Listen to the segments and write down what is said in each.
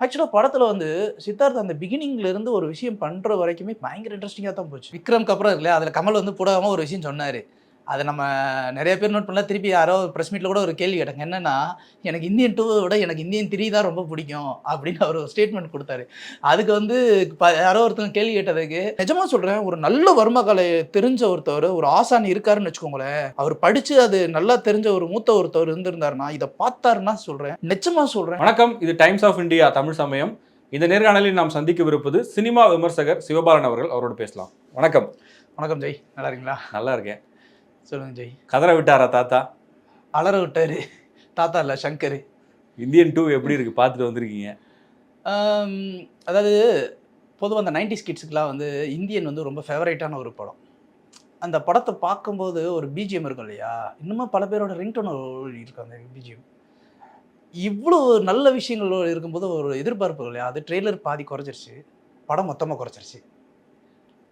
ஆக்சுவலாக படத்தில் வந்து சித்தார்த் அந்த பிகினிங்ல இருந்து ஒரு விஷயம் பண்ணுற வரைக்குமே பயங்கர இன்ட்ரெஸ்டிங்காக தான் போச்சு. விக்ரம்க்கு அப்புறம் இல்லையா அதில் கமல் வந்து போடாமல் ஒரு விஷயம் சொன்னார். அதை நம்ம நிறைய பேர் நோட் பண்ணல. திருப்பி யாரோ ப்ரெஸ் மீட்டில் கூட ஒரு கேள்வி கேட்டாங்க. என்னன்னா எனக்கு இந்தியன் டூவை விட எனக்கு இந்தியன் த்ரீ தான் ரொம்ப பிடிக்கும். அப்படின்னு அவர் ஒரு ஸ்டேட்மெண்ட் கொடுத்தாரு. அதுக்கு வந்து யாரோ ஒருத்தங்க கேள்வி கேட்டதுக்கு நிஜமா சொல்கிறேன் ஒரு நல்ல வர்ம கலை தெரிஞ்ச ஒருத்தவர் ஒரு ஆசான் இருக்காருன்னு வச்சுக்கோங்களேன். அவர் படித்து அது நல்லா தெரிஞ்ச ஒரு மூத்த ஒருத்தவர் இருந்திருந்தாருன்னா இதை பார்த்தாருன்னா சொல்கிறேன் நிஜமா சொல்கிறேன் வணக்கம். இது டைம்ஸ் ஆஃப் இந்தியா தமிழ் சமயம். இந்த நேர்காணலில் நாம் சந்திக்கவிருப்பது சினிமா விமர்சகர் சிவபாலன் அவர்கள். அவரோடு பேசலாம். வணக்கம். வணக்கம் ஜெய். நல்லா இருக்கீங்களா? நல்லா இருக்கேன். சொல்லுங்க ஜெய். கதற விட்டாரா தாத்தா? அலற விட்டாரு. தாத்தா இல்லை சங்கர். இந்தியன் டூ எப்படி இருக்கு? பார்த்துட்டு வந்திருக்கீங்க. அதாவது பொதுவாக அந்த நைன்டி கிட்ஸுக்கெலாம் வந்து இந்தியன் வந்து ரொம்ப ஃபேவரேட்டான ஒரு படம். அந்த படத்தை பார்க்கும்போது ஒரு பிஜிஎம் இருக்கும் இல்லையா? இன்னுமும் பல பேரோட ரிங்டோன் இருக்கும் அந்த பிஜிஎம் இவ்வளோ நல்ல விஷயங்கள் இருக்கும்போது ஒரு எதிர்பார்ப்பு இல்லையா? அது ட்ரெய்லர் பாதி குறைச்சிருச்சு படம் மொத்தமாக குறைச்சிருச்சு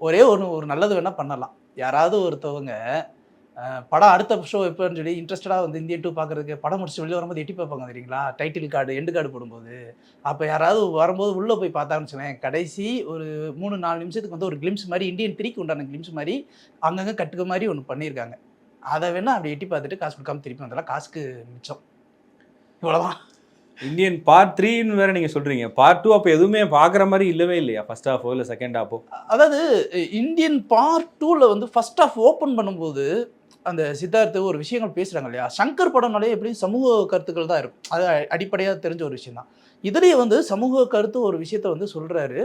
ஒரே ஒன்று ஒரு நல்லது வேணால் பண்ணலாம். யாராவது ஒருத்தவங்க படம் அடுத்த ஷோ எப்போன்னு சொல்லி இன்ட்ரெஸ்டடாக வந்து இந்தியன் டூ பார்க்குறதுக்கு படம் முடிச்சு வெளியே வரும்போது எட்டி பார்ப்பாங்க தெரியுங்களா? டைட்டில் கார்டு எண்டு கார்டு போடும்போது. அப்போ யாராவது வரும்போது உள்ளே போய் பார்த்தாங்கன்னு வச்சுக்கோங்களேன் கடைசி ஒரு மூணு நாலு நிமிஷத்துக்கு வந்து ஒரு கிளிம்ஸ் மாதிரி இந்தியன் த்ரீக்கு உண்டான கிளிம்ஸ் மாதிரி அங்கங்கே கட்டுக்க மாதிரி ஒன்று பண்ணியிருக்காங்க. அதை வேணால் அப்படி எட்டி பார்த்துட்டு காசு கொடுக்காம திருப்பி வந்தாலும் காசுக்கு மிச்சம். இவ்வளோதான் இந்தியன் பார்ட் த்ரீன்னு வேற நீங்க சொல்றீங்க. பார்ட் டூ அப்போ எதுவுமே பார்க்குற மாதிரி இல்லவே இல்லையா? ஃபர்ஸ்ட் ஹாஃபோ இல்லை செகண்ட் ஹாஃபோ அதாவது இந்தியன் பார்ட் டூவில் வந்து ஃபர்ஸ்ட் ஆஃப் ஓப்பன் பண்ணும்போது அந்த சித்தார்த்து ஒரு விஷயங்கள் பேசுகிறாங்க இல்லையா? சங்கர் படம்னாலே எப்படியும் சமூக கருத்துக்கள் தான் இருக்கும். அது அடிப்படையாக தெரிஞ்ச ஒரு விஷயம் தான். இதுலேயே வந்து சமூக கருத்து ஒரு விஷயத்த வந்து சொல்கிறாரு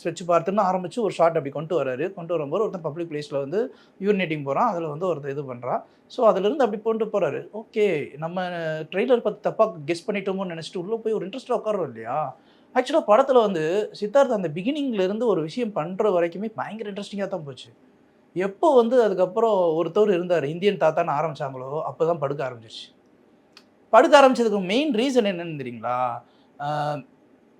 ஸ்வெச் பார்த்துன்னு ஆரம்பித்து ஒரு ஷார்ட் அப்படி கொண்டு வராரு. கொண்டு வரும்போது ஒருத்தன் பப்ளிக் பிளேஸில் வந்து யூரினேட்டிங் போகிறான் அதில் வந்து ஒருத்தர் இது பண்ணுறான் ஸோ அதிலிருந்து அப்படி கொண்டு போகிறாரு ஓகே நம்ம ட்ரெய்லர் பார்த்து தப்பாக கெஸ் பண்ணிட்டோமோன்னு நினச்சிட்டு உள்ளே போய் ஒரு இன்ட்ரெஸ்ட்டாக உட்காரோம் இல்லையா? ஆக்சுவலாக படத்தில் வந்து சித்தார்த் அந்த பிகினிங்லேருந்து ஒரு விஷயம் பண்ணுற வரைக்குமே பயங்கர இன்ட்ரெஸ்டிங்காக தான் போச்சு. எப்போ வந்து அதுக்கப்புறம் ஒருத்தவர் இருந்தார் இந்தியன் தாத்தான்னு ஆரம்பிச்சாங்களோ அப்போ தான் படுக்க ஆரம்பிச்சிருச்சு. படுக்க ஆரம்பிச்சதுக்கு மெயின் ரீசன் என்னன்னு தெரியுங்களா?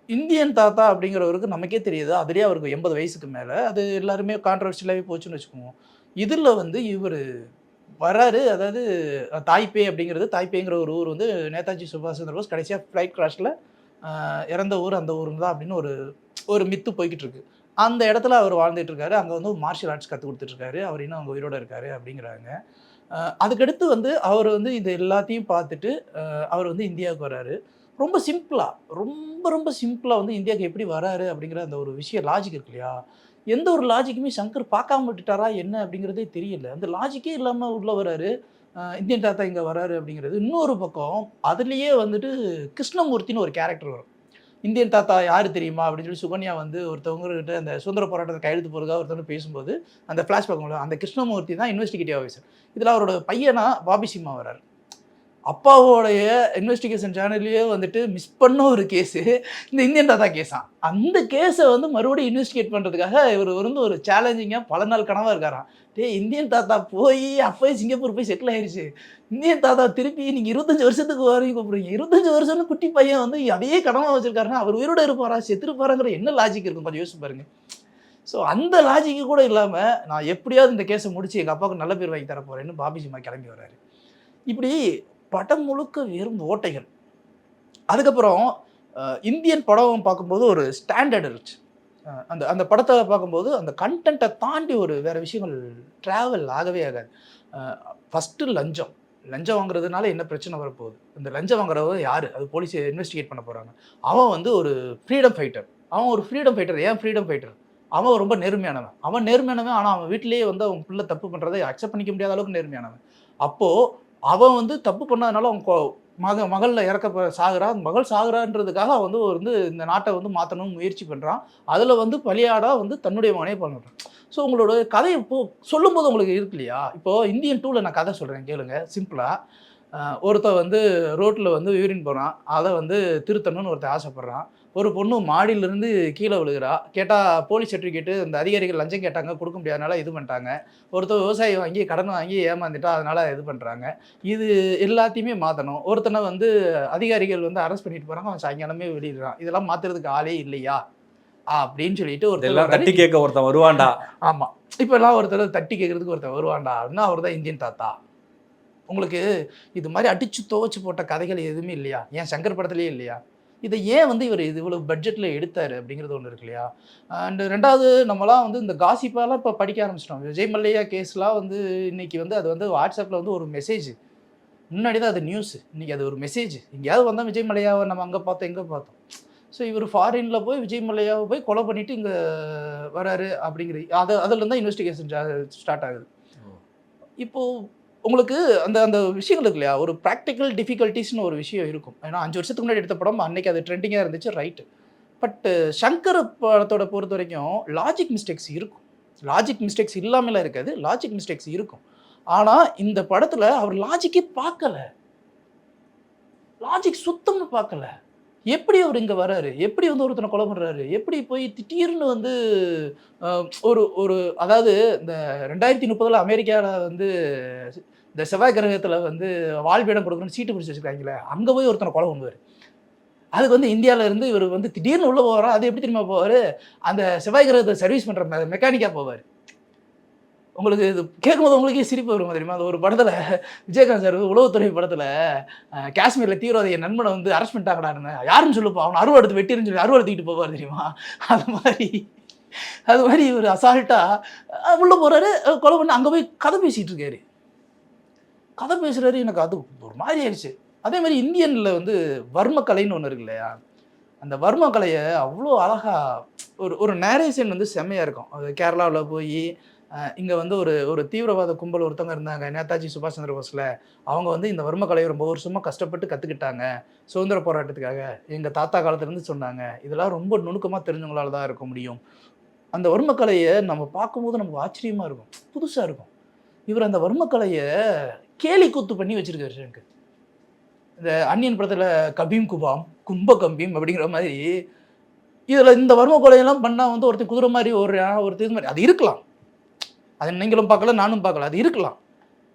இந்தியன் தாத்தா அப்படிங்கிறவருக்கு நமக்கே தெரியுது. அதுலேயே அவருக்கு எண்பது வயசுக்கு மேலே. அது எல்லாருமே கான்ட்ரவர்ஷியலாகவே போச்சுன்னு வச்சுக்குவோம் இதில் வந்து இவர் வராரு. அதாவது தாய்பே அப்படிங்கிறது தாய்பேங்கிற ஒரு ஊர் வந்து நேதாஜி சுபாஷ் சந்திர போஸ் கடைசியாக ஃப்ளைட் கிராஷில் இறந்த ஊர் அந்த ஊர் தான் அப்படின்னு ஒரு ஒரு மித்து போய்கிட்டு இருக்குது அந்த இடத்துல அவர் வாழ்ந்துட்டு இருக்காரு. அங்கே வந்து மார்ஷியல் ஆர்ட்ஸ் கற்றுக் கொடுத்துட்ருக்காரு அவர் இன்னும் அங்கே உயிரோடு இருக்காரு அப்படிங்கிறாங்க. அதுக்கடுத்து வந்து அவர் வந்து இது எல்லாத்தையும் பார்த்துட்டு அவர் வந்து இந்தியாவுக்கு வராரு. ரொம்ப சிம்பிளாக ரொம்ப ரொம்ப சிம்பிளாக வந்து இந்தியாவுக்கு எப்படி வராரு அப்படிங்கிற அந்த ஒரு விஷயம் லாஜிக் இருக்கு இல்லையா? எந்த ஒரு லாஜிக்குமே சங்கர் பார்க்காம விட்டுட்டாரா என்ன அப்படிங்கிறதே தெரியல. அந்த லாஜிக்கே இல்லாமல் உள்ளே வராரு. இந்தியன் தாத்தா இங்கே வராரு அப்படிங்கிறது. இன்னொரு பக்கம் அதுலேயே வந்துட்டு கிருஷ்ணமூர்த்தின்னு ஒரு கேரக்டர் வரும். இந்தியன் தாத்தா யார் தெரியுமா? அப்படின்னு சொல்லி சுகன்யா வந்து ஒருத்தவங்ககிட்ட அந்த சுதந்திர போராட்டத்தை கையெழுத்து போகிறதா ஒருத்தவங்க பேசும்போது அந்த ஃப்ளாஷ்பேக் அந்த கிருஷ்ணமூர்த்தி தான் இன்வெஸ்டிகேட்டிவ் ஆஃபீஸர் இதில் அவரோட பையனா பாபி சிம்மா வராரு அப்பாவோடைய இன்வெஸ்டிகேஷன் சேனல்லையே வந்துட்டு மிஸ் பண்ண ஒரு கேஸு இந்த இந்தியன் தாத்தா கேஸாம் அந்த கேஸை வந்து மறுபடியும் இன்வெஸ்டிகேட் பண்ணுறதுக்காக இவர் வந்து ஒரு சேலஞ்சிங்காக பல நாள் கனவாக இருக்காராம். டேய் இந்தியன் தாத்தா போய் அப்போயே சிங்கப்பூர் போய் செட்டில் ஆயிடுச்சு இந்தியன் தாத்தா திருப்பி நீங்கள் இருபத்தஞ்சு வருஷத்துக்கு வரையும் கூப்பிடுங்க இருபத்தஞ்சு வருஷம்னு குட்டி பையன் வந்து அதே கனவாக வச்சிருக்காருன்னா அவர் உயிரோட இருப்பாரா செத்துருப்பாராங்கிற என்ன லாஜிக் இருக்கும் கொஞ்சம் யோசிச்சு பாருங்க. ஸோ அந்த லாஜிக்கு கூட இல்லாமல் நான் எப்படியாவது இந்த கேஸை முடிச்சு எங்கள் அப்பாவுக்கு நல்ல பேர் வாங்கி தர போகிறேன்னு கிளம்பி வர்றாரு. இப்படி படம் முழுக்க வெறும் ஓட்டைகள். அதுக்கப்புறம் இந்தியன் படம் பார்க்கும்போது ஒரு ஸ்டாண்டர்ட் இருந்துச்சு. அந்த அந்த படத்தை பார்க்கும்போது அந்த கண்டென்ட்டை தாண்டி ஒரு வேறு விஷயங்கள் ட்ராவல் ஆகவே ஆகாது. ஃபஸ்ட்டு லஞ்சம். லஞ்சம் வாங்குறதுனால என்ன பிரச்சனை வரப்போகுது? இந்த லஞ்சம் வாங்குறவங்க யார்? அது போலீஸ் இன்வெஸ்டிகேட் பண்ண போகிறாங்க அவன் வந்து ஒரு ஃப்ரீடம் ஃபைட்டர் அவன் ஒரு ஃப்ரீடம் ஃபைட்டர் ஏன் ஃப்ரீடம் ஃபைட்டர் அவன் ரொம்ப நேர்மையானவன். அவன் நேர்மையானவன் ஆனால் அவன் வீட்டிலேயே வந்து அவன் பிள்ளை தப்பு பண்ணுறதை அக்செப்ட் பண்ணிக்க முடியாத அளவுக்கு நேர்மையானவன். அப்போது அவன் வந்து தப்பு பண்ணதுனால அவன் மக மகளில் இறக்க ப- சாகுறா. மகள் சாகுறான்றதுக்காக அவன் வந்து வந்து இந்த நாட்டை வந்து மாற்றணும்னு முயற்சி பண்ணுறான் அதில் வந்து பலியாடா வந்து தன்னுடைய மகனே பண்ணுறான் ஸோ உங்களோட கதை இப்போ சொல்லும்போது உங்களுக்கு இருக்கு இல்லையா? இப்போது இந்தியன் டூவில் நான் கதை சொல்கிறேன் கேளுங்க. சிம்பிளாக ஒருத்தன் வந்து ரோட்டில் வந்து யூரின் போகிறான் அதை வந்து திருத்தணும்னு ஒருத்தன் ஆசைப்பட்றான். ஒரு பொண்ணு மாடியிலிருந்து கீழே விழுகிறா. கேட்டால் போலீஸ் சர்டிஃபிகேட்டு இந்த அதிகாரிகள் லஞ்சம் கேட்டாங்க கொடுக்க முடியாதனால இது பண்ணிட்டாங்க. ஒருத்தர் விவசாயி வாங்கி கடன் வாங்கி ஏமாந்துட்டா அதனால இது பண்ணுறாங்க இது எல்லாத்தையுமே மாற்றணும் ஒருத்தனை வந்து அதிகாரிகள் வந்து அரெஸ்ட் பண்ணிட்டு போகிறாங்க அவன் சாயங்காலமே வெளியிடுறான். இதெல்லாம் மாற்றுறதுக்கு ஆளே இல்லையா? அப்படின்னு சொல்லிட்டு ஒருத்தர் தட்டி கேட்க ஒருத்தன் வருவான்டா. ஆமாம் இப்போல்லாம் ஒருத்தர் தட்டி கேட்குறதுக்கு ஒருத்தர் வருவான்டா அப்படின்னா அவர் தான் இந்தியன் தாத்தா. உங்களுக்கு இது மாதிரி அடிச்சு துவைச்சு போட்ட கதைகள் எதுவுமே இல்லையா? ஏன் சங்கர் படத்துலேயே இல்லையா? இதை ஏன் வந்து இவர் இது இவ்வளவு பட்ஜெட்டில் எடுத்தார் அப்படிங்கிறது ஒன்று இருக்கு இல்லையா? அண்ட் ரெண்டாவது நம்மலாம் வந்து இந்த காசிப்பாலாம் இப்போ படிக்க ஆரம்பிச்சிட்டோம். விஜய் மல்லையா கேஸ்லாம் வந்து இன்னைக்கு வந்து அது வந்து வாட்ஸ்அப்பில் வந்து ஒரு மெசேஜ் முன்னாடி தான் அது நியூஸ் இன்னைக்கு அது ஒரு மெசேஜ் எங்கேயாவது வந்தால் விஜய் மல்லையாவை நம்ம அங்கே பார்த்தோம் எங்கே பார்த்தோம். ஸோ இவர் ஃபாரினில் போய் விஜய் மல்லையாவை போய் கொலை பண்ணிட்டு இங்கே வராரு அப்படிங்கிற அது அதுல தான் இன்வெஸ்டிகேஷன் ஸ்டார்ட் ஆகுது. இப்போது உங்களுக்கு அந்த அந்த விஷயங்கள் இருக்கு இல்லையா? ஒரு ப்ராக்டிக்கல் டிஃபிகல்ட்டிஸ்னு ஒரு விஷயம் இருக்கும். ஏன்னா அஞ்சு வருஷத்துக்கு முன்னாடி எடுத்த படம் அன்னைக்கு அது ட்ரெண்டிங்காக இருந்துச்சு ரைட்டு பட் சங்கர் படத்தோட பொறுத்த வரைக்கும் லாஜிக் மிஸ்டேக்ஸ் இருக்கும். லாஜிக் மிஸ்டேக்ஸ் இல்லாமலாம் இருக்காது லாஜிக் மிஸ்டேக்ஸ் இருக்கும். ஆனால் இந்த படத்தில் அவர் லாஜிக்கே பார்க்கல. லாஜிக் சுத்தமாக பார்க்கல. எப்படி அவர் இங்கே வராரு? எப்படி வந்து ஒருத்தனை கொலை பண்ணுறாரு எப்படி போய் திடீர்னு வந்து ஒரு ஒரு அதாவது இந்த ரெண்டாயிரத்தி முப்பதில் அமெரிக்காவில் வந்து இந்த செவ்வாய் கிரகத்தில் வந்து வாழ்விடம் கொடுக்கணும்னு சீட்டு பிடிச்சி வச்சுருக்காங்களே அங்கே போய் ஒருத்தனை கொலை பண்ணுவார். அதுக்கு வந்து இந்தியாவிலேருந்து இவர் வந்து திடீர்னு உள்ளே போவார் அது எப்படி தெரியுமா போவார்? அந்த செவ்வாய் கிரகத்தை சர்வீஸ் பண்ணுற மெக்கானிக்காக போவார். உங்களுக்கு இது கேட்கும்போது உங்களுக்கே சிரிப்பு வரும் தெரியுமா? அந்த ஒரு படத்தில் விஜயகாந்த் சார் உளவுத்துறை படத்தில் காஷ்மீரில் தீவிரவாதிய நண்பனை வந்து அரெஸ்ட் பண்ணிட்டாங்கடான்னு யாருன்னு சொல்லுப்பா அவன் அருவா எடுத்து வெட்டிருன்னு சொல்லி அருவா எடுத்துக்கிட்டு போவார் தெரியுமா? அது மாதிரி அது மாதிரி இவர் அசால்ட்டாக உள்ளே போகிறாரு கொலை பண்ணி அங்கே போய் கதை பேசிகிட்டு இருக்காரு. கதை பேசுகிறாரு எனக்கு அது ஒரு மாதிரி ஆயிடுச்சு. அதே மாதிரி இந்தியனில் வந்து வர்மக்கலைன்னு ஒன்று இருக்கு இல்லையா? அந்த வர்மக்கலையை அவ்வளோ அழகாக ஒரு ஒரு நேரேஷன் வந்து செம்மையாக இருக்கும். அது கேரளாவில் போய் இங்கே வந்து ஒரு ஒரு தீவிரவாத கும்பல் ஒருத்தவங்க இருந்தாங்க நேதாஜி சுபாஷ் சந்திர போஸில். அவங்க வந்து இந்த வர்மக்கலையை ரொம்ப வருஷமாக கஷ்டப்பட்டு கற்றுக்கிட்டாங்க சுதந்திர போராட்டத்துக்காக. எங்கள் தாத்தா காலத்துலேருந்து சொன்னாங்க இதெல்லாம் ரொம்ப நுணுக்கமாக தெரிஞ்சவங்களால தான் இருக்க முடியும். அந்த வர்மக்கலையை நம்ம பார்க்கும்போது நமக்கு ஆச்சரியமாக இருக்கும். புதுசாக இருக்கும். இவர் அந்த வர்மக்கலையை கேலி கூத்து பண்ணி வச்சிருக்காரு எனக்கு இந்த அன்னியன் படத்தில் கபீம் குபாம் கும்ப கம்பீம் அப்படிங்கிற மாதிரி இதில் இந்த வர்ம கொலையெல்லாம் பண்ணால் வந்து ஒருத்தர் குதிரை மாதிரி ஒரு ஒருத்தர் இது மாதிரி அது இருக்கலாம். அது நீங்களும் பார்க்கல நானும் பார்க்கல அது இருக்கலாம்.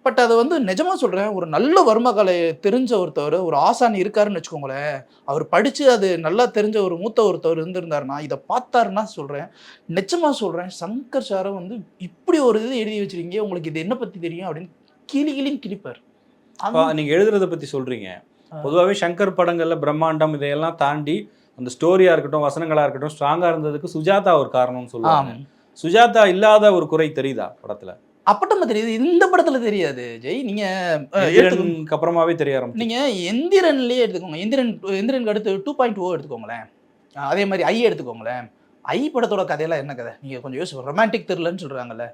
பட் அதை வந்து நிஜமாக சொல்கிறேன் ஒரு நல்ல வர்மகலை தெரிஞ்ச ஒருத்தவர் ஒரு ஆசான் இருக்காருன்னு வச்சுக்கோங்களேன் அவர் படித்து அது நல்லா தெரிஞ்ச ஒரு மூத்த ஒருத்தவர் இருந்திருந்தாருன்னா இதை பார்த்தாருன்னா சொல்கிறேன் நிஜமாக சொல்கிறேன் சங்கர் சாரை வந்து இப்படி ஒரு இது எழுதி வச்சிருக்கீங்க உங்களுக்கு இது என்ன பற்றி தெரியும் அப்படின்னு கிளி கிளின்னு கிழிப்பார் நீங்க எழுதுறத பத்தி சொல்றீங்க. பொதுவாகவே சங்கர் படங்கள்ல பிரம்மாண்டம் இதையெல்லாம் தாண்டி அந்த ஸ்டோரியா இருக்கட்டும் வசனங்களா இருக்கட்டும் ஸ்ட்ராங்கா இருந்ததுக்கு சுஜாதா ஒரு காரணம்னு சொல்லுவாங்க. சுஜாதா இல்லாத ஒரு குறை தெரியுதா படத்துல? அப்பட்டமா தெரியுது. இந்த படத்துல தெரியாது ஜெய். நீங்க எந்திரனுக்கு அப்புறமாவே தெரிய ஆரம்பிச்சு நீங்க எந்திரன்லயே எடுத்துக்கோங்க. எந்திரன் எந்திரனுக்கு அடுத்து டூ பாயிண்ட் ஓ எடுத்துக்கோங்களேன். அதே மாதிரி ஐ எடுத்துக்கோங்களேன். ஐ படத்தோட கதையெல்லாம் என்ன கதை? நீங்க கொஞ்சம் யோசிச்சு ரொமான்டிக் த்ரில்லர்னு சொல்றாங்கல்ல.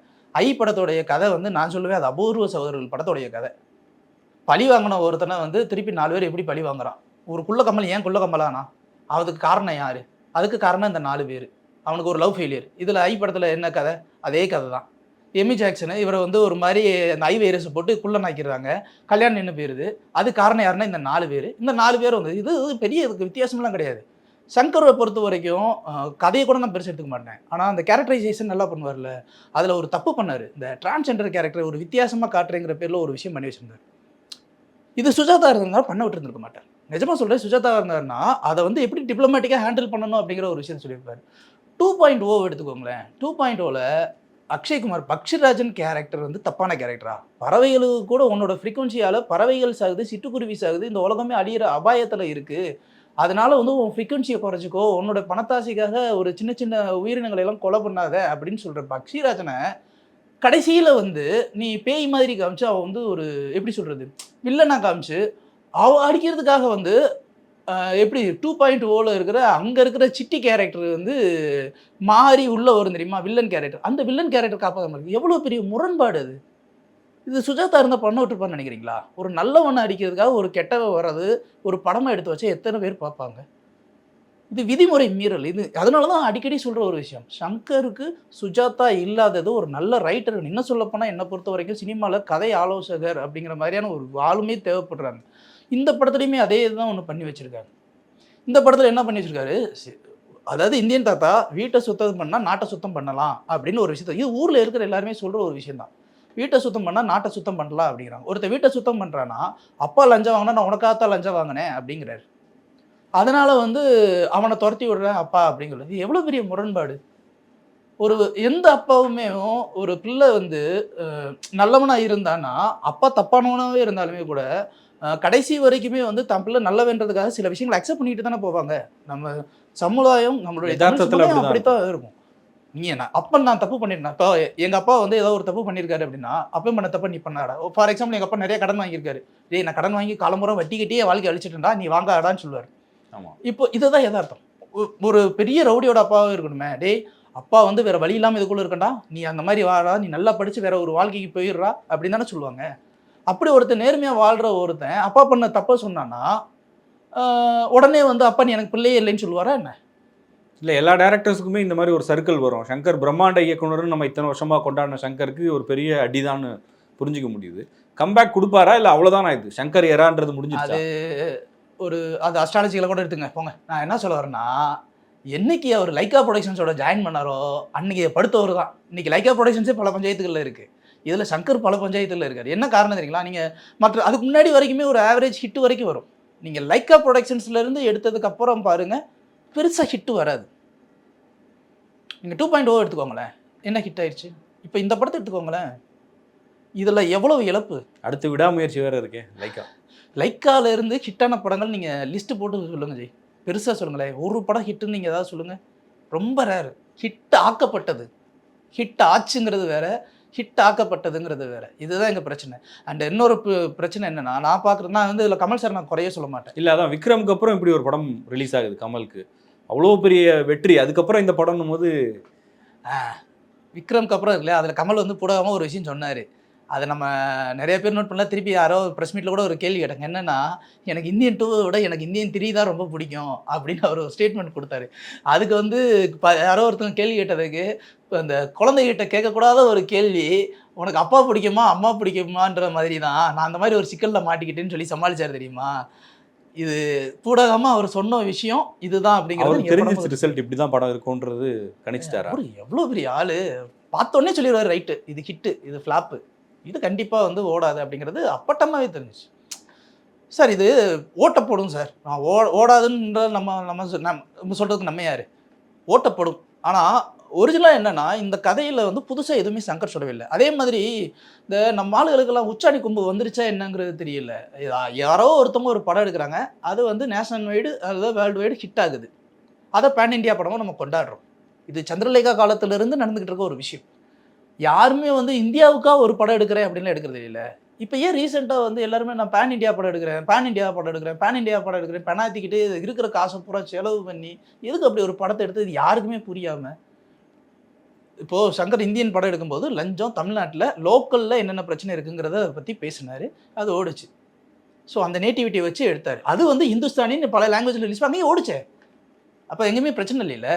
ஐ படத்தோடைய கதை வந்து நான் சொல்லுவேன் அது அபூர்வ சகோதரர்கள் படத்தோடைய கதை. பழி வாங்கின ஒருத்தனை வந்து திருப்பி நாலு பேர் எப்படி பழி வாங்குறான்? ஒரு குள்ள கம்மல் ஏன் குள்ள கம்மலானா? அதுக்கு காரணம் யாரு? அதுக்கு காரணம் இந்த நாலு பேர். அவனுக்கு ஒரு லவ் ஃபெயிலியர் இதில் ஐ படத்தில் என்ன கதை? அதே கதை தான். எமி ஜாக்சனு இவரை வந்து ஒரு மாதிரி அந்த ஐ வைரஸ் போட்டு குள்ளனாக்கிடுறாங்க. கல்யாணம் நின்று போயிடுது அது காரணம் யாருன்னா இந்த நாலு பேர். இந்த நாலு பேர் வந்து இது இது பெரிய இதுக்கு வித்தியாசம்லாம் கிடையாது. சங்கரை பொறுத்த வரைக்கும் கதையை கூட நான் பெருசு எடுத்துக்க மாட்டேன். ஆனால் அந்த கேரக்டரைசேஷன் நல்லா பண்ணுவார்ல அதில் ஒரு தப்பு பண்ணார். இந்த டிரான்ஸ்ஜெண்டர் கேரக்டர் ஒரு வித்தியாசமாக காட்டுறேங்கிற பேரில் ஒரு விஷயம் பண்ணி வச்சிருந்தார். இது சுஜாதா இருந்தாலும் பண்ண விட்டுருந்துருக்க மாட்டார். நிஜமா சொல்கிறேன் சுஜாதா இருந்தாருன்னா அதை வந்து எப்படி டிப்ளமேட்டிக்காக ஹேண்டில் பண்ணணும் அப்படிங்கிற ஒரு விஷயம் சொல்லியிருப்பார். டூ பாயிண்ட் ஓ oh எடுத்துக்கோங்களேன். டூ பாயிண்ட் ஓவில் oh அக்ஷய்குமார் பக்ஷிராஜன் கேரக்டர் வந்து தப்பான கேரக்டரா பறவைகளுக்கு கூட உன்னோட ஃப்ரீக்குவன்சியால் பறவைகள் சாகுது சிட்டுக்குருவி சாகுது இந்த உலகமே அழியிற அபாயத்தில் இருக்குது அதனால வந்து உன் ஃப்ரீக்வன்சியை குறைச்சிக்கோ உன்னோட பணத்தாசிக்காக ஒரு சின்ன சின்ன உயிரினங்களை எல்லாம் கொலை பண்ணாத அப்படின்னு சொல்கிற பக்ஷிராஜனை கடைசியில் வந்து நீ பேய் மாதிரி காமிச்சு அவள் வந்து ஒரு எப்படி சொல்கிறது வில்லனா காமிச்சு அவ அடிக்கிறதுக்காக வந்து எப்படி டூ பாயிண்ட் ஓவில் இருக்கிற அங்கே இருக்கிற சிட்டி கேரக்டர் வந்து மாறி உள்ள வரும் தெரியுமா? வில்லன் கேரக்டர் அந்த வில்லன் கேரக்டர் காப்பாற்ற மாதிரி எவ்வளோ பெரிய முரண்பாடு அது. இது சுஜாதா இருந்தால் பண்ண விட்டுருப்பான்னு நினைக்கிறீங்களா? ஒரு நல்லவனை அடிக்கிறதுக்காக ஒரு கெட்டவன் வர்றது ஒரு படமாக எடுத்து வச்சா எத்தனை பேர் பார்ப்பாங்க? இது விதிமுறை மீறல். இது அதனால தான் அடிக்கடி சொல்கிற ஒரு விஷயம். சங்கருக்கு சுஜாதா இல்லாதது ஒரு நல்ல ரைட்டர் இன்னும் சொல்லப்போனால் என்னை பொறுத்த வரைக்கும் சினிமாவில் கதை ஆலோசகர் அப்படிங்கிற மாதிரியான ஒரு ஆளுமே தேவைப்படுறாங்க. இந்த படத்துலையுமே அதே இதுதான் ஒன்று பண்ணி வச்சுருக்காங்க. இந்த படத்தில் என்ன பண்ணி வச்சிருக்காரு? அதாவது இந்தியன் தாத்தா வீட்டை சுத்தம் பண்ணால் நாட்டை சுத்தம் பண்ணலாம் அப்படின்னு ஒரு விஷயத்த இது ஊரில் இருக்கிற எல்லாருமே சொல்கிற ஒரு விஷயம் தான் வீட்டை சுத்தம் பண்ணால் நாட்டை சுத்தம் பண்ணலாம் அப்படிங்கிறாங்க. ஒருத்தர் வீட்டை சுத்தம் பண்ணுறான்னா அப்பா லஞ்சம் வாங்கினா நான் உனக்காகத்தான் லஞ்சம் வாங்கினேன் அப்படிங்கிறாரு. அதனால வந்து அவனை துரத்தி விடுறேன் அப்பா அப்படிங்கிறது எவ்வளோ பெரிய முரண்பாடு. ஒரு எந்த அப்பாவுமே ஒரு பிள்ளை வந்து அஹ், நல்லவனா இருந்தானா அப்பா தப்பானவனாவே இருந்தாலுமே கூட கடைசி வரைக்குமே வந்து தன் பிள்ளை நல்லவன்றதுக்காக சில விஷயங்களை அக்செப்ட் பண்ணிட்டு தானே போவாங்க. நம்ம சமுதாயம் நம்மளுடைய அப்படித்தான் இருக்கும். நீங்க என்ன அப்ப நான் தப்பு பண்ணிருந்தேன் இப்போ எங்க அப்பா வந்து ஏதோ ஒரு தப்பு பண்ணியிருக்காரு அப்படின்னா அப்பா பண்ண தப்பு நீ பண்ணாடா ஃபார் எக்ஸாம்பிள் எங்க அப்பா நிறைய கடன் வாங்கியிருக்காரு. டேய் நான் கடன் வாங்கி காலமுறை வட்டி கட்டியே வாழ்க்கை அழிச்சிட்டேன்டா நீ வாங்காடான்னு சொல்லுவார். ஆமா. இப்போ இதுதான் யதார்த்தம். ஒ- ஒரு பெரிய ரவுடியோட அப்பாவும் இருக்கணுமே டேய் அப்பா வந்து வேற வழி இல்லாம இதுக்குள்ள இருக்கண்டா? நீ அந்த மாதிரி வாடா நீ நல்லா படிச்சு வேற ஒரு வாழ்க்கைக்கு போயிடுறா அப்படின்னு தானே சொல்லுவாங்க. அப்படி ஒருத்தன் நேர்மையா வாழ்ற ஒருத்தன் அப்பா பண்ண தப்ப சொன்னான்னா உடனே வந்து அப்பா நீ எனக்கு பிள்ளையே இல்லைன்னு சொல்லுவாரா என்ன? இல்லை எல்லா டேரக்டர்ஸுக்குமே இந்த மாதிரி ஒரு சர்க்கிள் வரும். சங்கர் பிரம்மாண்ட இயக்குனர்னு நம்ம இத்தனை வருஷமாக கொண்டாடின சங்கருக்கு ஒரு பெரிய அடிதான்னு புரிஞ்சுக்க முடியுது. கம்பேக் கொடுப்பாரா? இல்லை அவ்வளோதான் இது? சங்கர் எரான்றது முடிஞ்சிருச்சா? அது ஒரு அது அஸ்ட்ராலஜிகளை கூட எடுத்துங்க. போங்க. நான் என்ன சொல்ல வரேன்னா என்னைக்கு அவர் லைக்கா ப்ரொடக்ஷன்ஸோட ஜாயின் பண்ணாரோ அன்னைக்கு படுத்தவர் தான். இன்னைக்கு லைக்கா ப்ரொடக்ஷன்ஸே பல பஞ்சாயத்துகளில் இருக்குது இதில் சங்கர் பல பஞ்சாயத்தில் இருக்கார். என்ன காரணம் தெரியுங்களா? நீங்கள் மற்ற அதுக்கு முன்னாடி வரைக்குமே ஒரு ஆவரேஜ் ஹிட் வரைக்கும் வரும். நீங்கள் லைக்கா ப்ரொடக்ஷன்ஸ்லேருந்து எடுத்ததுக்கப்புறம் பாருங்கள் அப்புறம் பாருங்க பெருசா ஹிட் வராது. நீங்க டூ பாயிண்ட் ஓ எடுத்துக்கோங்களேன். என்ன ஹிட் ஆயிடுச்சு இப்போ இந்த படத்தை எடுத்துக்கோங்களேன். இதுல எவ்வளவு இழப்பு? அடுத்து விடாமுயற்சி வேற இருக்கே லைக்கா லைக்கால இருந்து ஹிட்டான படங்கள் நீங்க லிஸ்ட் போட்டு சொல்லுங்க ஜெய். பெருசா சொல்லுங்களேன். ஒரு படம் ஹிட்னு நீங்க ஏதாவது சொல்லுங்க. ரொம்ப ரேர் ஹிட் ஆக்கப்பட்டது. ஹிட் ஆச்சுங்கிறது வேற ஹிட் ஆக்கப்பட்டதுங்கிறது வேற. இதுதான் எங்க பிரச்சனை. அண்ட் இன்னொரு பிரச்சனை என்னன்னா நான் பாக்குறது நான் வந்து இதுல கமல் சார் நான் குறைய சொல்ல மாட்டேன். இல்ல அதான் விக்ரமுக்கு அப்புறம் இப்படி ஒரு படம் ரிலீஸ் ஆகுது கமலுக்கு. அவ்வளோ பெரிய வெற்றி. அதுக்கப்புறம் இந்த படம்னும் போது விக்ரம்க்கு அப்புறம் இருக்குல்ல அதில் கமல் வந்து போடாமல் ஒரு விஷயம் சொன்னார். அதை நம்ம நிறைய பேர் நோட் பண்ணலாம் திருப்பி யாரோ ப்ரெஸ் மீட்டில் கூட ஒரு கேள்வி கேட்டாங்க. என்னென்னா எனக்கு இந்தியன் டூவை விட எனக்கு இந்தியன் த்ரீ தான் ரொம்ப பிடிக்கும். அப்படின்னு அவர் ஒரு ஸ்டேட்மெண்ட் கொடுத்தாரு. அதுக்கு வந்து ப யாரோ ஒருத்தவங்க கேள்வி கேட்டதுக்கு இப்போ அந்த குழந்தைகிட்ட கேட்கக்கூடாத ஒரு கேள்வி உனக்கு அப்பா பிடிக்குமா? அம்மா பிடிக்குமான்ற மாதிரி தான். நான் அந்த மாதிரி ஒரு சிக்கலில் மாட்டிக்கிட்டேன்னு சொல்லி சமாளித்தார் தெரியுமா? இது பூடகமாக அவர் சொன்ன விஷயம் இதுதான் அப்படிங்கிறது தெரிஞ்சிச்சு ரிசல்ட் இப்படிதான் படம் இருக்கும்ன்றது கணிச்சிட்டாரா? அவரு எவ்வளோ பெரிய ஆளு? பார்த்தோன்னே சொல்லிடுவாரு ரைட்டு இது ஹிட்டு இது ஃப்ளாப்பு இது கண்டிப்பாக வந்து ஓடாது அப்படிங்கிறது அப்பட்டமாகவே தெரிஞ்சுச்சு. சார் இது ஓட்ட போடும் சார். நான் ஓ ஓடாதுன்ற நம்ம நம்ம நம்ம சொல்கிறதுக்கு நம்ம யார்? ஓட்டப்படும் ஆனால் ஒரிஜினலாக என்னென்னா இந்த கதையில் வந்து புதுசாக எதுவுமே சங்கர் சொல்லவில்லை. அதே மாதிரி இந்த நம்ம ஆளுகளுக்கெல்லாம் உச்சாணி கும்பு வந்துருச்சா என்னங்கிறது தெரியல. யாரோ ஒருத்தவங்க ஒரு படம் எடுக்கிறாங்க. அது வந்து நேஷனல் வைடு அதாவது வேர்ல்டு வைடு ஹிட் ஆகுது. அதை பேன் இந்தியா படமாக நம்ம கொண்டாடுறோம். இது சந்திரலேகா காலத்திலிருந்து நடந்துக்கிட்டு இருக்க ஒரு விஷயம். யாருமே வந்து இந்தியாவுக்கா ஒரு படம் எடுக்கிறேன் அப்படின்லாம் எடுக்கிறது இல்லை. இப்போ ஏன் ரீசெண்டாக வந்து எல்லாருமே நான் பேன் இந்தியா படம் எடுக்கிறேன் பேன் இண்டியா படம் எடுக்கிறேன் பேன் இந்தியா படம் எடுக்கிறேன் பெனாத்திக்கிட்டு இருக்கிற காசை பூரா செலவு பண்ணி எதுக்கு அப்படி ஒரு படத்தை எடுத்து இது யாருக்குமே புரியாமல் இப்போது சங்கர் இந்தியன் படம் எடுக்கும்போது லஞ்சம் தமிழ்நாட்டில் லோக்கலில் என்னென்ன பிரச்சனை இருக்குங்கிறத பற்றி பேசினார். அது ஓடுச்சு. ஸோ அந்த நேட்டிவிட்டியை வச்சு எடுத்தார். அது வந்து ஹிந்துஸ்தானின்னு பல லாங்குவேஜில் ரிலீஸ் பண்ணி ஓடிச்சே. அப்போ எங்கேயுமே பிரச்சனை இல்லைல்ல.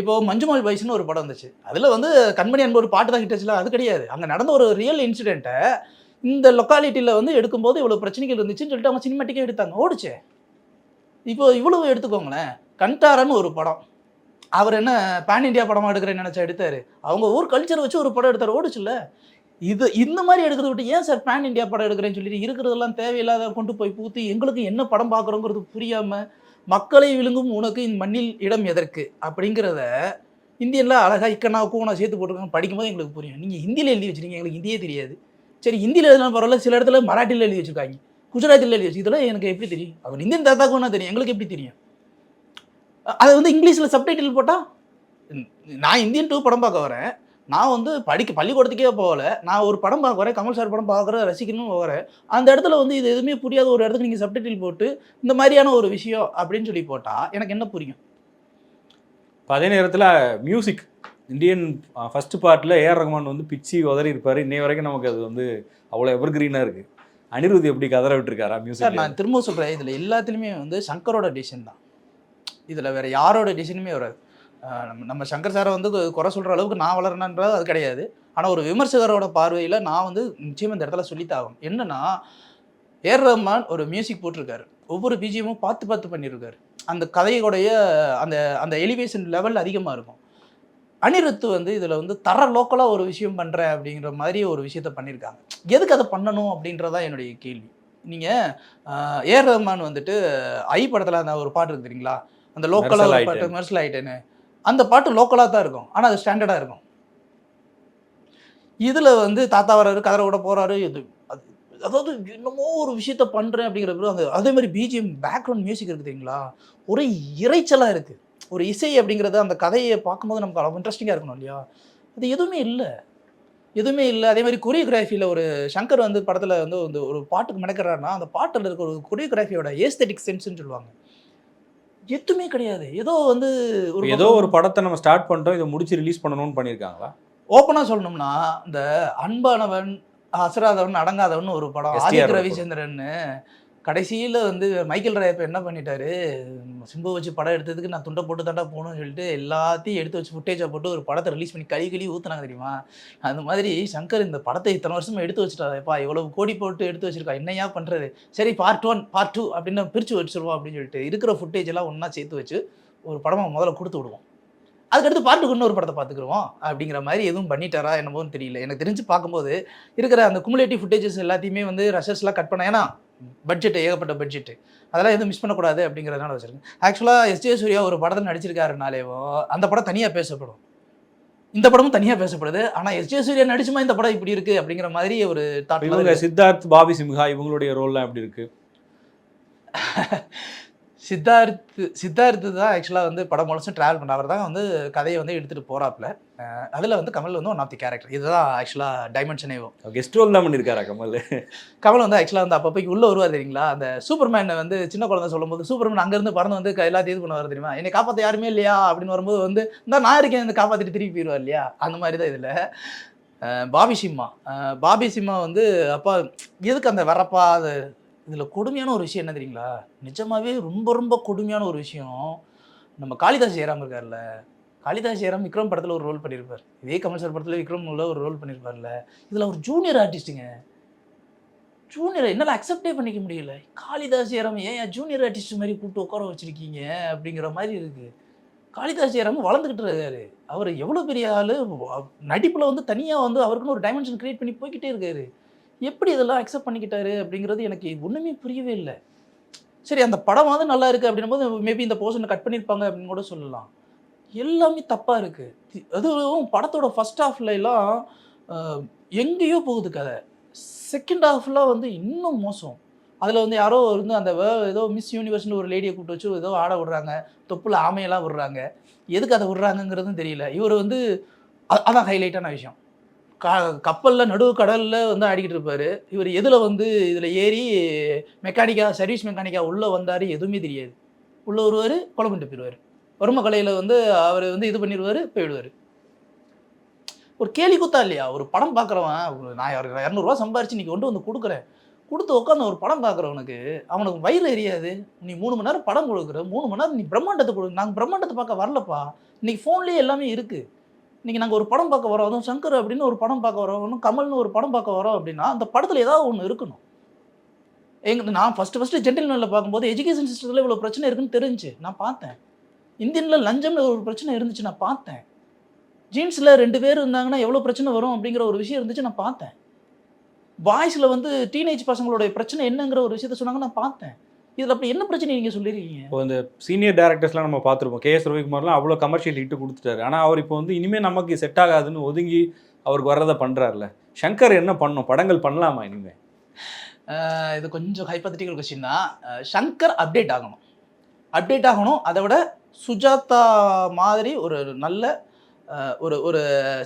இப்போ மஞ்சுமால் பாய்ஸ்னு ஒரு படம் வந்துச்சு. அதில் வந்து கண்மணி அன்பு ஒரு பாட்டு தான் ஹிட் அது கிடையாது. அங்கே நடந்த ஒரு ரியல் இன்சிடென்ட்டை இந்த லொக்காலிட்டியில் வந்து எடுக்கும்போது இவ்வளோ பிரச்சனைகள் இருந்துச்சுன்னு சொல்லிட்டு அவங்க சினிமாட்டிக்கே எடுத்தாங்க. ஓடிச்சே. இப்போ இவ்வளவு எடுத்துக்கோங்களேன். கண்டாரன்னு ஒரு படம். அவர் என்ன பேன் இந்தியா படமாக எடுக்கிறேன்னு நினச்சா எடுத்தார். அவங்க ஊர் கல்ச்சர் வச்சு ஒரு படம் எடுத்தார். ஓடுச்சுல்ல? இது இந்த மாதிரி எடுக்கிறத விட்டு ஏன் சார் பேன் இந்தியா படம் எடுக்கிறேன்னு சொல்லிட்டு இருக்கிறதெல்லாம் தேவையில்லாத கொண்டு போய் பூத்தி எங்களுக்கு என்ன படம் பார்க்குறோங்கிறது புரியாமல் மக்களை விழுங்கும் உனக்கு இந்த மண்ணில் இடம் எதற்கு? அப்படிங்கிறத இந்தியனில் அழகாக இக்கண்ணா கூணா சேர்த்து போட்டிருக்காங்க. படிக்கும்போது எங்களுக்கு புரியும். நீங்கள் ஹிந்தியில் எழுதி வச்சிருக்கீங்க. எங்களுக்கு ஹிந்தியே தெரியாது. சரி ஹிந்தியில் எழுதினா பரவாயில்ல. சில இடத்துல மராட்டியில் எழுதி வச்சுருக்காங்க. குஜராத்தில் எழுதி வச்சு இதெல்லாம் எனக்கு எப்படி தெரியும்? அவர் இந்தியன் தாத்தாக்கும் தெரியும். எங்களுக்கு எப்படி தெரியும்? அதை வந்து இங்கிலீஷில் சப்டைட்டில் போட்டால் நான் இந்தியன் டூ படம் பார்க்க வரேன். நான் வந்து படிக்க பள்ளிக்கூடத்துக்கே போகல. நான் ஒரு படம் பார்க்க வரேன். கமல் சார் படம் பார்க்குற ரசிக்கணும்னு வரேன். அந்த இடத்துல வந்து இது எதுவுமே புரியாத ஒரு இடத்துக்கு நீங்கள் சப்டைட்டில் போட்டு இந்த மாதிரியான ஒரு விஷயம் அப்படின்னு சொல்லி போட்டால் எனக்கு என்ன புரியும்? அதே நேரத்தில் மியூசிக் இந்தியன் ஃபர்ஸ்ட் பார்ட்டில் ஏஆர் ரஹ்மான் வந்து பிச்சி உதறி இருப்பார். இன்னை வரைக்கும் நமக்கு அது வந்து அவ்வளோ எவர் கிரீனாக இருக்குது அனிருத் எப்படி கதற விட்டுருக்காரா மியூசிக் நான் திரும்ப சொல்கிறேன் இதில் எல்லாத்துலேயுமே வந்து சங்கரோட டிசிஷன் தான். இதில் வேற யாரோட டிசிஷனுமே வராது. நம்ம நம்ம சங்கர் சாரை வந்து குறை சொல்கிற அளவுக்கு நான் வளரணுன்றது அது கிடையாது. ஆனால் ஒரு விமர்சகரோட பார்வையில் நான் வந்து நிச்சயம் இந்த இடத்துல சொல்லித்தாகும் என்னன்னா ஏர் ரஹ்மான் ஒரு மியூசிக் போட்டிருக்காரு. ஒவ்வொரு பிஜிஎமும் பார்த்து பார்த்து பண்ணியிருக்காரு அந்த கதையோடைய அந்த அந்த எலிவேஷன் லெவல் அதிகமாக இருக்கும். அனிருத் வந்து இதில் வந்து தர லோக்கலாக ஒரு விஷயம் பண்ணுறேன் அப்படிங்கிற மாதிரி ஒரு விஷயத்த பண்ணியிருக்காங்க எதுக்கு அதை பண்ணணும் அப்படின்றதான் என்னுடைய கேள்வி. நீங்கள் ஏர் ரஹ்மான் வந்துட்டு ஐ படத்தில் அந்த ஒரு பாட்டு இருக்கு தெரியுங்களா? அந்த லோக்கலாக பாட்டு. மெர்சல் ஆயிட்டேன்னு. அந்த பாட்டு லோக்கலாக தான் இருக்கும். ஆனால் அது ஸ்டாண்டர்டாக இருக்கும். இதில் வந்து தாத்தா வர்றாரு கதற விட போகிறாரு இது அது அதாவது என்னமோ ஒரு விஷயத்த பண்ணுறேன் அப்படிங்கிறப்ப அந்த அதே மாதிரி பிஜிஎம் பேக்ரவுண்ட் மியூசிக் இருக்குது தெரியுங்களா? ஒரே இறைச்சலாக இருக்குது ஒரு இசை அப்படிங்கிறது அந்த கதையை பார்க்கும்போது நமக்கு அவ்வளோ இன்ட்ரெஸ்டிங்காக இருக்கணும் இல்லையா? அது எதுவுமே இல்லை. எதுவுமே இல்லை. அதே மாதிரி கொரியோகிராஃபியில் ஒரு சங்கர் வந்து படத்தில் வந்து ஒரு பாட்டுக்கு மெனக்கிறாருன்னா அந்த பாட்டில் இருக்க ஒரு கொரியோகிராஃபியோட ஏஸ்தெட்டிக் சென்ஸ்னு சொல்லுவாங்க. எதுவுமே கிடையாது. ஏதோ வந்து ஒரு ஏதோ ஒரு படத்தை நம்ம ஸ்டார்ட் பண்ணிட்டோம் இதை முடிச்சு ரிலீஸ் பண்ணணும்னு பண்ணியிருக்காங்களா? ஓப்பனாக சொல்லணும்னா இந்த அன்பானவன் அசராதவன் அடங்காதவன் ஒரு படம். ஒரு ரவிச்சந்திரன் கடைசியில் வந்து மைக்கேல் ராயப்ப என்ன பண்ணிட்டாரு? சிம்பு வச்சு படம் எடுத்ததுக்கு நான் துண்டை போட்டு தாண்டா போகணும்னு சொல்லிட்டு எல்லாத்தையும் எடுத்து வச்சு ஃபுட்டேஜை போட்டு ஒரு படத்தை ரிலீஸ் பண்ணி கழி கழி ஊற்றுனாங்க தெரியுமா? அந்த மாதிரி சங்கர் இந்த படத்தை இத்தனை வருஷமா எடுத்து வச்சுட்டாப்பா இவ்வளவு கோடி போட்டு எடுத்து வச்சிருக்கா என்னையா பண்ணுறது சரி பார்ட் ஒன் பார்ட் டூ அப்படின்னு பிரித்து வச்சிருவோம் அப்படின்னு சொல்லிட்டு இருக்கிற ஃபுட்டேஜ் எல்லாம் ஒன்றா சேர்த்து வச்சு ஒரு படமாக முதல்ல கொடுத்து விடுவோம். அதுக்கடுத்து பார்ட்டுக்கு இன்னொரு படத்தை பார்த்துக்குருவோம். அப்படிங்கிற மாதிரி எதுவும் பண்ணிட்டாரா என்னமோன்னு தெரியல. எனக்கு தெரிஞ்சு பார்க்கும்போது இருக்கிற அந்த குமுலேட்டிவ் ஃபுட்டேஜஸ் எல்லாத்தையுமே வந்து ரஷஸ்லாம் கட் பண்ண ஏன்னா பட்ஜெட் ஏகப்பட்ட பட்ஜெட் அதெல்லாம் எதுவும் மிஸ் பண்ணக்கூடாது அப்படிங்கிறதுனால வச்சிருக்கேன். ஆக்சுவலாக எஸ் ஜே சூர்யா ஒரு படத்தை நடிச்சிருக்காருனாலேவோ அந்த படம் தனியாக பேசப்படும். இந்த படமும் தனியாக பேசப்படுது. ஆனால் எஸ் ஜே சூர்யா நடிச்சுமா இந்த படம் இப்படி இருக்கு அப்படிங்கிற மாதிரி ஒரு தாட் இவங்க சித்தார்த் பாபி சிம்ஹா இவங்களுடைய ரோல்லாம் எப்படி இருக்கு? சித்தார்த் சித்தார்த்து தான் ஆக்சுவலாக வந்து படம் முழுசும் ட்ராவல் பண்ண. அவர் தான் வந்து கதையை வந்து எடுத்துகிட்டு போகிறாப்புல அதில் வந்து கமல் வந்து ஒன் ஆஃப் தி கேரக்டர் இதுதான் ஆக்சுவலாக டைமென்ஷனேவும் கெஸ்ட் ரோல் தான் பண்ணியிருக்காரா கமல்? கமல் வந்து ஆக்சுவலாக வந்து அப்பப்போக்கு உள்ளே வருவார் தெரியுங்களா? அந்த சூப்பர்மேனை வந்து சின்ன குழந்தை சொல்லும்போது சூப்பர்மேன் அங்கேருந்து பறந்து வந்து எல்லாத்தையும் இது பண்ணுவார் தெரியுமா? என்னை காப்பாற்ற யாருமே இல்லையா? அப்படின்னு வரும்போது வந்து இந்த நான் இருக்கேன். இந்த காப்பாற்றிட்டு திருப்பி போயிடுவார் இல்லையா? அந்த மாதிரி தான் இதில். பாபி சிம்மா. பாபி சிம்மா வந்து அப்பா எதுக்கு அந்த வரப்பா அது இதில் கொடுமையான ஒரு விஷயம் என்ன தெரியுங்களா? நிஜமாவே ரொம்ப ரொம்ப கொடுமையான ஒரு விஷயம். நம்ம காளிதாஸ் ஜெயராம் இருக்கார்ல. காளிதாஸ் ஜெயராம் விக்ரம் படத்தில் ஒரு ரோல் பண்ணியிருப்பார். இதே கமல் சார் படத்தில் விக்ரம் உள்ள ஒரு ரோல் பண்ணியிருப்பார்ல. இதில் ஒரு ஜூனியர் ஆர்டிஸ்ட்டுங்க ஜூனியர் என்னால் அக்செப்டே பண்ணிக்க முடியல. காளிதாஸ் ஜெயராம் ஏன் ஜூனியர் ஆர்டிஸ்ட் மாதிரி கூப்பிட்டு உட்கார வச்சுருக்கீங்க? அப்படிங்கிற மாதிரி இருக்குது காளிதாஸ் ஜெயராம் வளர்ந்துக்கிட்டு இருக்காரு அவர் எவ்வளோ பெரிய ஆள்? நடிப்பில் வந்து தனியாக வந்து அவருக்குன்னு ஒரு டைமென்ஷன் க்ரியேட் பண்ணி போய்கிட்டே இருக்காரு. எப்படி இதெல்லாம் அக்செப்ட் பண்ணிக்கிட்டாரு அப்படிங்கிறது எனக்கு ஒன்றுமே புரியவே இல்லை. சரி அந்த படம் வந்து நல்லா இருக்குது அப்படின்னும் போது மேபி இந்த போர்ஷனை கட் பண்ணியிருப்பாங்க அப்படின்னு கூட சொல்லலாம். எல்லாமே தப்பாக இருக்குது அதுவும் படத்தோட ஃபர்ஸ்ட் ஹாஃப்ல எல்லாம் எங்கேயோ போகுது கதை. செகண்ட் ஹாஃப்லாம் வந்து இன்னும் மோசம். அதில் வந்து யாரோ வந்து அந்த ஏதோ மிஸ் யூனிவர்ஸ்னு ஒரு லேடியை கூப்பிட்டு வச்சு ஏதோ ஆட விடுறாங்க. தொப்புல ஆமையெல்லாம் விடுறாங்க. எதுக்கு அதை விடுறாங்கங்கிறதும் தெரியல. இவர் வந்து அதான் ஹைலைட்டான விஷயம். க கப்பலில் நடு கடலில் வந்து ஆடிக்கிட்டு இருப்பார். இவர் எதில் வந்து இதில் ஏறி மெக்கானிக்கா சர்வீஸ் மெக்கானிக்கா உள்ளே வந்தார் எதுவுமே தெரியாது. உள்ளே வருவார் கொலை பண்ணிட்டு போயிடுவார் வறும கலையில் வந்து அவர் வந்து இது பண்ணிடுவார் போயிடுவார். ஒரு கேலி குத்தா இல்லையா? ஒரு படம் பார்க்குறவன் நான் ஒரு இரநூறுவா சம்பாரிச்சு நீ கொண்டு வந்து கொடுக்குறேன். கொடுத்து உட்காந்து ஒரு படம் பார்க்குறவனுக்கு அவனுக்கு வயிறு எரியாது. நீ மூணு மணி நேரம் படம் கொடுக்குற மூணு மணி நேரம் நீ பிரம்மாண்டத்தை கொடு நாங்கள் பிரம்மாண்டத்தை பார்க்க வரலப்பா. இன்னைக்கு ஃபோன்லேயே எல்லாமே இருக்குது இன்றைக்கி நாங்கள் ஒரு படம் பார்க்க வரோம் அதுவும் சங்கர் அப்படின்னு ஒரு படம் பார்க்க வரோம் ஒன்றும் கமல்னு ஒரு படம் பார்க்க வரோம் அப்படின்னா அந்த படத்தில் ஏதாவது ஒன்று இருக்கணும். எங்க நான் ஃபஸ்ட்டு ஃபஸ்ட்டு ஜென்டில்மேனில் பார்க்கும்போது எஜுகேஷன் சிஸ்டத்தில் இவ்வளோ பிரச்சனை இருக்குன்னு தெரிஞ்சு நான் பார்த்தேன். இந்தியனில் லஞ்சம்னு ஒரு பிரச்சனை இருந்துச்சு நான் பார்த்தேன். ஜீன்ஸில் ரெண்டு பேர் இருந்தாங்கன்னா எவ்வளோ பிரச்சனை வரும் அப்படிங்கிற ஒரு விஷயம் இருந்துச்சு நான் பார்த்தேன். பாய்ஸில் வந்து டீனேஜ் பசங்களுடைய பிரச்சனை என்னங்கிற ஒரு விஷயத்த சொன்னாங்க நான் பார்த்தேன். இதில் அப்படி என்ன பிரச்சனை நீங்கள் சொல்லியிருக்கீங்க இப்போ இந்த சீனியர் டேரக்டர்ஸ்லாம் நம்ம பார்த்துருப்போம். கே எஸ் ரவிக்குமார்லாம் அவ்வளோ கமர்ஷியல் ஹிட் கொடுத்துட்டாரு. ஆனால் அவர் இப்போ வந்து இனிமேல் நமக்கு செட் ஆகாதுன்னு ஒதுங்கி அவருக்கு வர்றதை பண்ணுறாருல சங்கர் என்ன பண்ணும்? படங்கள் பண்ணலாமா இனிமேல் இது கொஞ்சம் ஹைப்பத்தட்டிக்கல் கொஸ்டின் தான். சங்கர் அப்டேட் ஆகணும். அப்டேட் ஆகணும். அதை விட சுஜாதா மாதிரி ஒரு நல்ல ஒரு ஒரு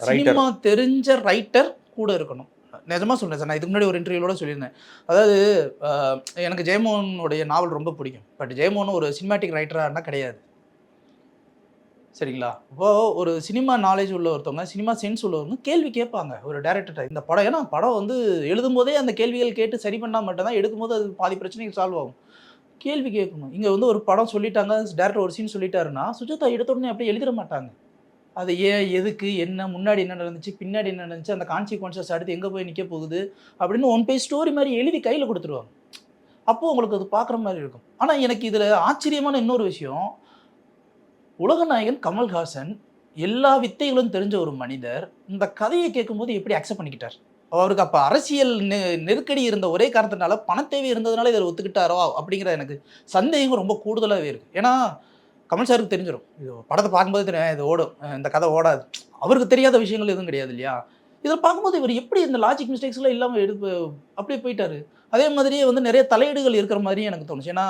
சினிமா தெரிஞ்ச ரைட்டர் கூட இருக்கணும். நிஜமாக சொல்கிறேன் சார் நான் இதுக்கு முன்னாடி ஒரு இன்டர்வியூலோட சொல்லியிருந்தேன். அதாவது எனக்கு ஜெயமோகனுடைய நாவல் ரொம்ப பிடிக்கும். பட் ஜெயமோகன் ஒரு சினிமாட்டிக் ரைட்டராக இருந்தால் கிடையாது. சரிங்களா? இப்போது ஒரு சினிமா நாலேஜ் உள்ள ஒருத்தவங்க சினிமா சென்ஸ் உள்ளவங்க கேள்வி கேட்பாங்க. ஒரு டேரக்டர்கிட்ட இந்த படம் ஏன்னா படம் வந்து எழுதும்போதே அந்த கேள்விகள் கேட்டு சரி பண்ணால் மட்டும்தான் எடுக்கும்போது அது பாதி பிரச்சனைகள் சால்வ் ஆகும். கேள்வி கேட்கணும். இங்கே வந்து ஒரு படம் சொல்லிட்டாங்க டேரக்டர் ஒரு சீன் சொல்லிட்டாருன்னா சுஜாதா எடுத்த உடனே அப்படியே எழுதிட மாட்டாங்க. அது ஏன் எதுக்கு என்ன முன்னாடி என்ன நடந்துச்சு பின்னாடி என்ன நடந்துச்சு அந்த கான்சிக்வன்சஸ் அடுத்து எங்கே போய் நிற்க போகுது அப்படின்னு ஒன் பேஜ் ஸ்டோரி மாதிரி எழுதி கையில் கொடுத்துருவாங்க. அப்போது உங்களுக்கு அது பார்க்குற மாதிரி இருக்கும். ஆனால் எனக்கு இதில் ஆச்சரியமான இன்னொரு விஷயம். உலகநாயகன் கமல்ஹாசன் எல்லா வித்தைகளும் தெரிஞ்ச ஒரு மனிதர். இந்த கதையை கேட்கும்போது எப்படி அக்செப்ட் பண்ணிக்கிட்டார்? அவருக்கு அப்போ அரசியல் நெ- நெருக்கடி இருந்த ஒரே காரணத்தினால பணத்தேவை இருந்ததுனால இதில் ஒத்துக்கிட்டாரோ அப்படிங்கிற எனக்கு சந்தேகம் ரொம்ப கூடுதலாகவே இருக்குது ஏன்னா கமல் சாருக்கு தெரிஞ்சிடும் இது படத்தை பார்க்கும்போது தெரியும் இது ஓடும். இந்த கதை ஓடாது. அவருக்கு தெரியாத விஷயங்கள் எதுவும் கிடையாது இல்லையா? இதில் பார்க்கும்போது இவர் எப்படி இந்த லாஜிக் மிஸ்டேக்ஸ்லாம் இல்லாமல் எடுப்பு அப்படியே போயிட்டாரு. அதே மாதிரியே வந்து நிறைய தலையீடுகள் இருக்கிற மாதிரி எனக்கு தோணுச்சு. ஏன்னா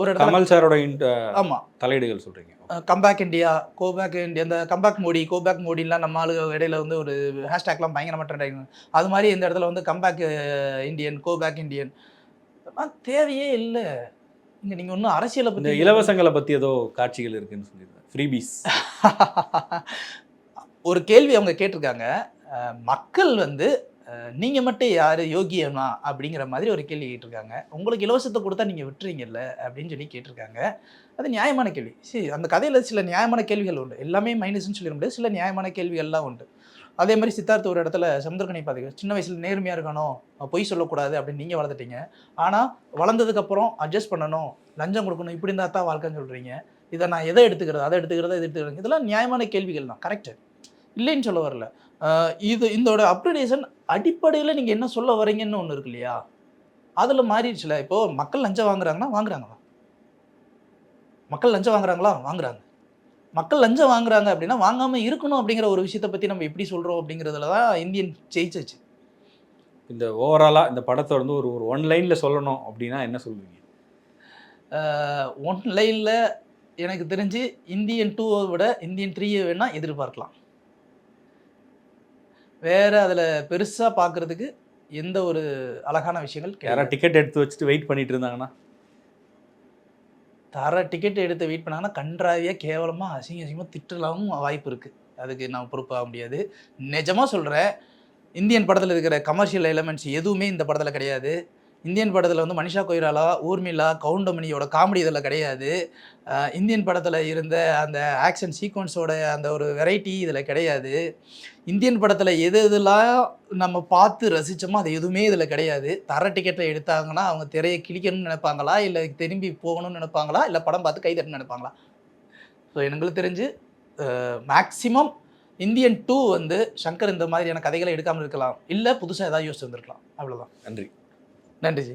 ஒரு இடத்துல கமல் சாரோட இந்த ஆமாம் தலையீடுகள் சொல்றீங்க. Comeback India go back India இந்த கம்பேக் மோடி கோபேக் மோடிலாம் நம்ம ஆளு இடையில வந்து ஒரு ஹேஷ்டேக்லாம் பயங்கரமாக ட்ரெண்ட் ஆகிடும் அது மாதிரி இந்த இடத்துல வந்து கம்பேக் இந்தியன் கோபேக் இந்தியன் அதெல்லாம் தேவையே இல்லை. இங்கே நீங்கள் ஒன்றும் அரசியலை பற்றி இலவசங்களை பத்தி ஏதோ காட்சிகள் இருக்குன்னு சொல்லியிருந்தேன் ஃப்ரீபீஸ் ஒரு கேள்வி அவங்க கேட்டிருக்காங்க. மக்கள் வந்து அஹ், நீங்க மட்டும் யாரு? யோகியனா? அப்படிங்கிற மாதிரி ஒரு கேள்வி கேட்டிருக்காங்க. உங்களுக்கு இலவசத்தை கொடுத்தா நீங்க விட்டுறீங்கல்ல? அப்படின்னு சொல்லி கேட்டிருக்காங்க. அது நியாயமான கேள்வி. சரி அந்த கதையில சில நியாயமான கேள்விகள் உண்டு. எல்லாமே மைனஸ்னு சொல்லிட முடியாது. சில நியாயமான கேள்விகள்லாம் உண்டு. அதே மாதிரி சித்தார்த்த ஒரு இடத்துல சமுத்திரக்கணி பாதிக்க சின்ன வயசுல நேர்மையாக இருக்கணும் பொய் சொல்லக்கூடாது அப்படின்னு நீங்கள் வளர்த்துட்டீங்க. ஆனால் வளர்ந்ததுக்கப்புறம் அட்ஜஸ்ட் பண்ணணும் லஞ்சம் கொடுக்கணும் இப்படி இருந்தால் தான் வாழ்க்கைன்னு சொல்கிறீங்க இதை நான் எதை எடுத்துக்கிறது அதை எடுத்துக்கிறதா இதை எடுத்துக்கிறது? இதெல்லாம் நியாயமான கேள்விகள் தான் கரெக்ட் இல்லைன்னு சொல்ல வரல. இது இதோட அப்ரிடேஷன் அடிப்படையில் நீங்கள் என்ன சொல்ல வரீங்கன்னு ஒன்று இருக்கு இல்லையா? அதில் மாறிடுச்சுல. இப்போது மக்கள் லஞ்சம் வாங்குறாங்கன்னா வாங்குறாங்களா? மக்கள் லஞ்சம் வாங்குறாங்களா? வாங்குறாங்க. மக்கள் லஞ்சம் வாங்குறாங்க அப்படின்னா வாங்காம இருக்கணும் அப்படிங்கிற ஒரு விஷயத்தை பற்றி நம்ம எப்படி சொல்கிறோம் அப்படிங்கிறதுல தான் இந்தியன் ஜெயிச்சிச்சு. இந்த ஓவராலா இந்த படத்தை வந்து ஒரு ஒரு ஒன் லைன்ல சொல்லணும் அப்படின்னா என்ன சொல்லுவீங்க? ஒன் லைனில் எனக்கு தெரிஞ்சு இந்தியன் டூவை விட இந்தியன் த்ரீயை வேணால் எதிர்பார்க்கலாம். வேற அதில் பெருசாக பார்க்கறதுக்கு எந்த ஒரு அழகான விஷயங்கள் யாராவது டிக்கெட் எடுத்து வச்சுட்டு வெயிட் பண்ணிட்டு இருந்தாங்கன்னா? தர டிக்கெட் எடுத்து வெயிட் பண்ணாங்கன்னா கன்றாவியாக கேவலமாக அசிங்க அசிங்கமாக திட்டலாமும் வாய்ப்பு இருக்குது அதுக்கு நான் பொறுப்பாக முடியாது. நிஜமாக சொல்கிறேன் இந்தியன் படத்தில் இருக்கிற கமர்ஷியல் எலமெண்ட்ஸ் எதுவுமே இந்த படத்தில் கிடையாது. இந்தியன் படத்தில் வந்து மனிஷா கொய்ராலா ஊர்மிளா கவுண்டமணியோட காமெடி இதில் கிடையாது. இந்தியன் படத்தில் இருந்த அந்த ஆக்ஷன் சீக்வன்ஸோட அந்த ஒரு வெரைட்டி இதில் கிடையாது. இந்தியன் படத்தில் எது எதெல்லாம் நம்ம பார்த்து ரசித்தோமோ அது எதுவுமே இதில் கிடையாது. தர டிக்கெட்டில் எடுத்தாங்கன்னா அவங்க திரையை கிழிக்கணும்னு நினைப்பாங்களா? இல்லை திரும்பி போகணும்னு நினைப்பாங்களா? இல்லை படம் பார்த்து கை தட்டணும்னு நினைப்பாங்களா? ஸோ எனக்கு தெரிஞ்சு மேக்ஸிமம் இந்தியன் டூ வந்து சங்கர் இந்த மாதிரியான கதைகளை எடுக்காமல் இருக்கலாம். இல்லை புதுசாக ஏதாவது யோசிச்சு வந்திருக்கலாம். அவ்வளோதான் நன்றி. நன்றி ஜி.